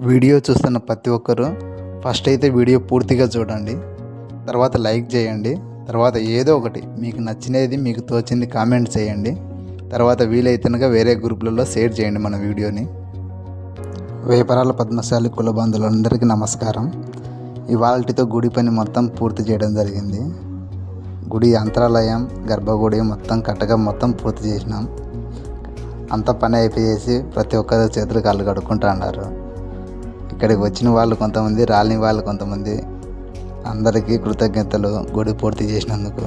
Video చూస్తున్న ప్రతి ఒక్కరూ ఫస్ట్ అయితే వీడియో పూర్తిగా చూడండి. తర్వాత లైక్ చేయండి. తర్వాత ఏదో ఒకటి మీకు నచ్చినది మీకు తోచింది కామెంట్ చేయండి. తర్వాత వీలైతేనగా వేరే గ్రూపులలో షేర్ చేయండి మన వీడియోని. వేపరాల పద్మశాలి కుల బంధువులందరికీ నమస్కారం. ఇవాళతో గుడి పని మొత్తం పూర్తి చేయడం జరిగింది. గుడి అంతరాలయం గర్భగుడి మొత్తం కట్టగా మొత్తం పూర్తి చేసినాం. అంత పని అయిపోయేసి ప్రతి ఒక్కరు చేతులు కాళ్ళు కడుక్కుంటా అన్నారు. ఇక్కడికి వచ్చిన వాళ్ళు కొంతమంది రాని వాళ్ళు కొంతమంది. అందరికీ కృతజ్ఞతలు గుడి పూర్తి చేసినందుకు.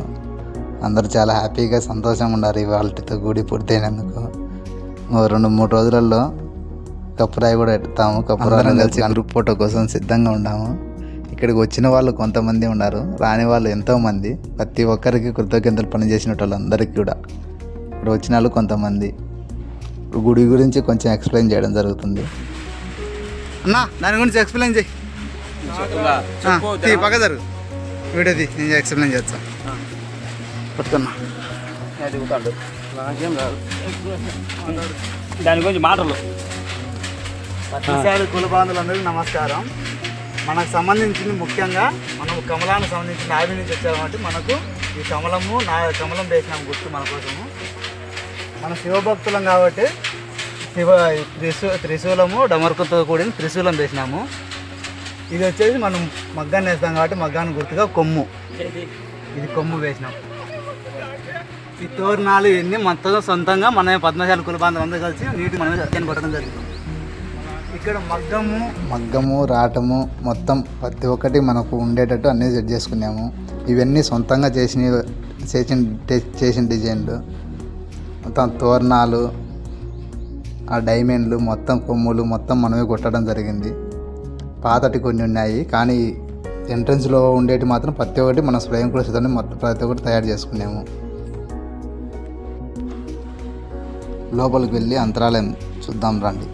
అందరూ చాలా హ్యాపీగా సంతోషంగా ఉన్నారు ఇవాళతో గుడి పూర్తి అయినందుకు. రెండు మూడు రోజులలో కప్పురాయి కూడా ఎడతాము కప్పురాయి కలిసి గ్రూప్ ఫోటో కోసం సిద్ధంగా ఉన్నాము. ఇక్కడికి వచ్చిన వాళ్ళు కొంతమంది ఉన్నారు రాని వాళ్ళు ఎంతోమంది. ప్రతి ఒక్కరికి కృతజ్ఞతలు పనిచేసిన వాళ్ళందరికీ కూడా. ఇక్కడ వచ్చిన వాళ్ళు కొంతమంది. గుడి గురించి కొంచెం ఎక్స్ప్లెయిన్ చేయడం జరుగుతుంది. అన్నా దాని గురించి ఎక్స్ప్లెయిన్ చేయి. పక్క జరుగు. వీడియోది నేను ఎక్స్ప్లెయిన్ చేస్తా. పట్టుకున్నా. దాని గురించి మాటలు. పత్రిసారి కుల బాంధవులందరికీ నమస్కారం. మనకు సంబంధించింది ముఖ్యంగా మనం కమలానికి సంబంధించిన ఆవి నుంచి వచ్చాము కాబట్టి మనకు ఈ కమలము నా కమలం వేసినాం గుర్తు మన కోసము. మన శివభక్తులం కాబట్టి శివ త్రిశూ త్రిశూలము డమరుకతో కూడిన త్రిశూలం వేసినాము. ఇది వచ్చేసి మనం మగ్గాన్ని వేస్తాం కాబట్టి మగ్గాన్ని గుర్తుగా కొమ్ము. ఇది కొమ్ము వేసినాం. ఈ తోరణాలు ఇవన్నీ మొత్తం సొంతంగా మన పద్మశాల కులబాంధం అందరూ కలిసి నీటి మనమే సత్యాన్ని కొట్టడం జరిగింది. ఇక్కడ మగ్గము మగ్గము రాటము మొత్తం ప్రతి ఒక్కటి మనకు ఉండేటట్టు అన్నీ సెట్ చేసుకున్నాము. ఇవన్నీ సొంతంగా చేసిన చేసిన చేసిన డిజైన్లు. మొత్తం తోరణాలు ఆ డైమండ్లు మొత్తం కొమ్ములు మొత్తం మనమే కొట్టడం జరిగింది. పాతటి కొన్ని ఉన్నాయి కానీ ఎంట్రన్స్లో ఉండేటి మాత్రం ప్రతి ఒక్కటి మన స్వయం కృషితోనే మొత్తం ప్రతి ఒక్కటి తయారు చేసుకున్నాము. లోపలికి వెళ్ళి అంతరాలయం చూద్దాం రండి.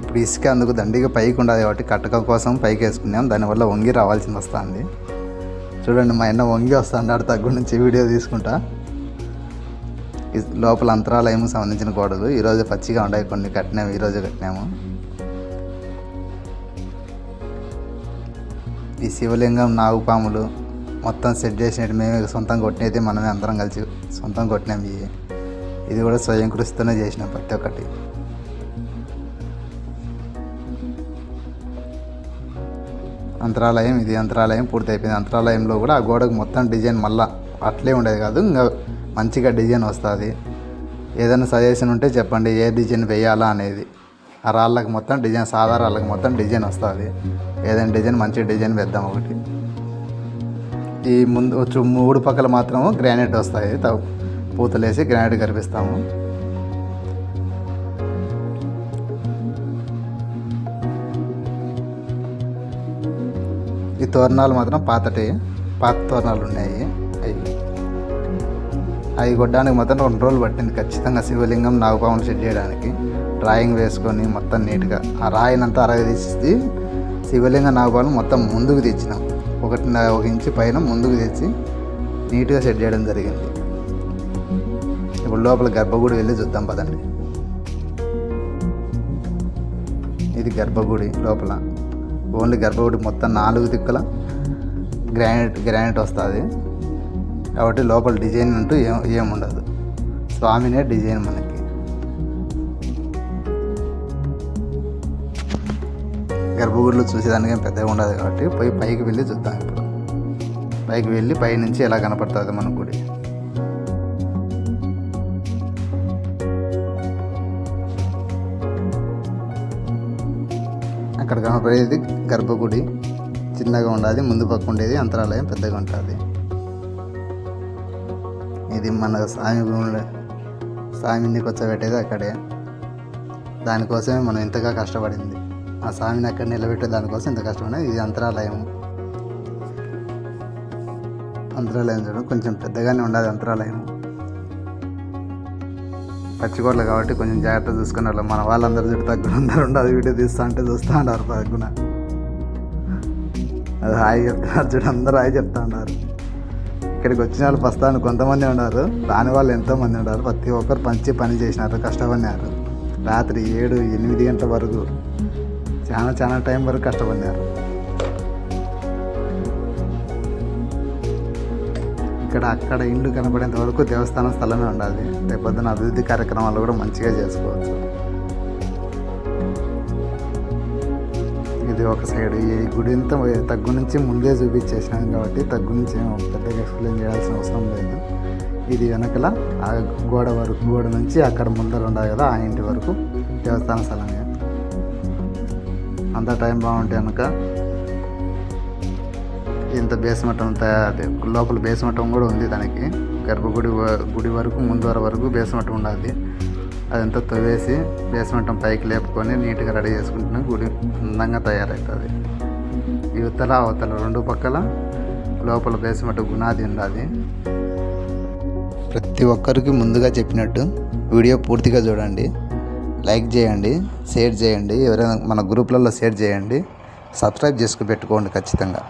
ఇప్పుడు ఇసుక అందుకు దండిగా పైకి ఉండదు కాబట్టి కట్టక కోసం పైకి వేసుకున్నాం. దానివల్ల వంగి రావాల్సింది వస్తుంది. చూడండి మా అన్న వంగి వస్తాడు తగ్గు నుంచి వీడియో తీసుకుంటా. లోపల అంతరాలయం సంబంధించిన గోడలు. ఈరోజు పచ్చిగా ఉన్నాయి కొన్ని కట్టినాము ఈరోజు కట్టినాము. ఈ శివలింగం నాగుపాములు మొత్తం సెట్ చేసినట్టు మేమే సొంతం కొట్టినైతే మనమే అందరం కలిసి సొంతం కొట్టినాం ఇవి. ఇది కూడా స్వయం కృషితోనే చేసినాం ప్రతి ఒక్కటి. అంతరాలయం ఇది అంతరాలయం పూర్తయిపోయింది. అంతరాలయంలో కూడా ఆ గోడకు మొత్తం డిజైన్ మళ్ళా అట్లే ఉండేది కాదు. ఇంకా మంచిగా డిజైన్ వస్తుంది. ఏదైనా సజెషన్ ఉంటే చెప్పండి ఏ డిజైన్ వేయాలా అనేది. ఆ రాళ్ళకి మొత్తం డిజైన్ సాదా రాళ్ళకి మొత్తం డిజైన్ వస్తుంది. ఏదైనా డిజైన్ మంచి డిజైన్ వేద్దాం ఒకటి. ఈ ముందు మూడు పక్కల మాత్రము గ్రానైట్ వస్తాయి. త- పూతలేసి గ్రానైట్ కనిపిస్తాము ఈ తోరణాలు మాత్రం పాతటి పాత తోరణాలు ఉన్నాయి. అవి కొట్టడానికి మొత్తం రెండు రోజులు పట్టింది. ఖచ్చితంగా శివలింగం నాగపాములు సెట్ చేయడానికి. డ్రాయింగ్ వేసుకొని మొత్తం నీట్గా. ఆ రాయినంతా అరగ తీసి శివలింగ నాగపాములు మొత్తం ముందుకు తెచ్చినాం. ఒకటి ఒక ఇంచు పైన ముందుకు తెచ్చి నీట్గా సెట్ చేయడం జరిగింది. ఇప్పుడు లోపల గర్భగుడి వెళ్ళి చూద్దాం పదండి. ఇది గర్భగుడి లోపల. ఓన్లీ గర్భగుడి మొత్తం నాలుగు దిక్కుల గ్రానైట్ గ్రానైట్ వస్తుంది. కాబట్టి లోపల డిజైన్ అంటూ ఏం ఏముండదు స్వామినే డిజైన్ మనకి. గర్భగుడిలో చూసేదానికి ఏం పెద్దగా ఉండదు కాబట్టి పోయి పైకి వెళ్ళి చూద్దాం ఇప్పుడు. పైకి వెళ్ళి పై నుంచి ఎలా కనపడుతుంది మన గుడి. అక్కడ కనపడేది గర్భగుడి. చిన్నగా ఉండేది ముందు పక్క ఉండేది అంతరాలయం పెద్దగా ఉంటుంది. ఇది మన స్వామి భూమి స్వామిని కూర్చోబెట్టేది అక్కడే. దానికోసమే మనం ఇంతగా కష్టపడింది. ఆ స్వామిని అక్కడ నిలబెట్టే దానికోసం ఇంత కష్టపడినది ఇది అంతరాలయం. అంతరాలయం చూడండి కొంచెం పెద్దగానే ఉండాలి అంతరాలయం. పచ్చికోట్లు కాబట్టి కొంచెం జాగ్రత్త చూసుకుని వాళ్ళం మన వాళ్ళందరూ చుట్టూ తగ్గున అందరూ ఉండదు వీడియో తీస్తా అంటే చూస్తూ ఉంటారు తగ్గున అది హాయి చెప్తున్నారు చూడు అందరూ హాయి చెప్తా ఉన్నారు. ఇక్కడికి వచ్చిన వాళ్ళు ప్రస్తుతానికి కొంతమంది ఉన్నారు. రాని వాళ్ళు ఎంతోమంది ఉన్నారు. ప్రతి ఒక్కరు పంచి పని చేసినారు కష్టపడినారు. రాత్రి ఏడు ఎనిమిది గంటల వరకు చాలా చాలా టైం వరకు కష్టపడినారు. ఇక్కడ అక్కడ ఇండ్లు కనపడేంత వరకు దేవస్థానం స్థలమే ఉండాలి. రేపొద్దున అభివృద్ధి కార్యక్రమాలు కూడా మంచిగా చేసుకోవచ్చు. ఇది ఒక సైడ్. ఈ గుడి ఇంత తగ్గు నుంచి ముందే చూపించేసినాం కాబట్టి తగ్గు నుంచి పెద్దగా ఎక్స్ప్లెయిన్ చేయాల్సిన అవసరం లేదు. ఇది వెనకల ఆ గోడ వరకు గోడ నుంచి అక్కడ ముందర ఉండాలి కదా ఆ ఇంటి వరకు దేవస్థాన స్థలమే అంత టైం బాగుంటే కనుక ఇంత బేస్మఠం తయారు లోపల బేస్మఠం కూడా ఉంది దానికి. గర్భగుడి గుడి వరకు ముందర వరకు బేస్మఠం ఉండాలి. అదంతా తవ్వేసి బేస్మెంట్ పైకి లేపుకొని నీట్గా రెడీ చేసుకుంటున్న గుడి అందంగా తయారవుతుంది యువతల అవతల రెండు పక్కల లోపల బేస్మెంట్ గునాది ఉండాలి ప్రతి ఒక్కరికి ముందుగా చెప్పినట్టు వీడియో పూర్తిగా చూడండి. లైక్ చేయండి షేర్ చేయండి ఎవరైనా మన గ్రూప్లలో షేర్ చేయండి. సబ్స్క్రైబ్ చేసుకు పెట్టుకోండి ఖచ్చితంగా.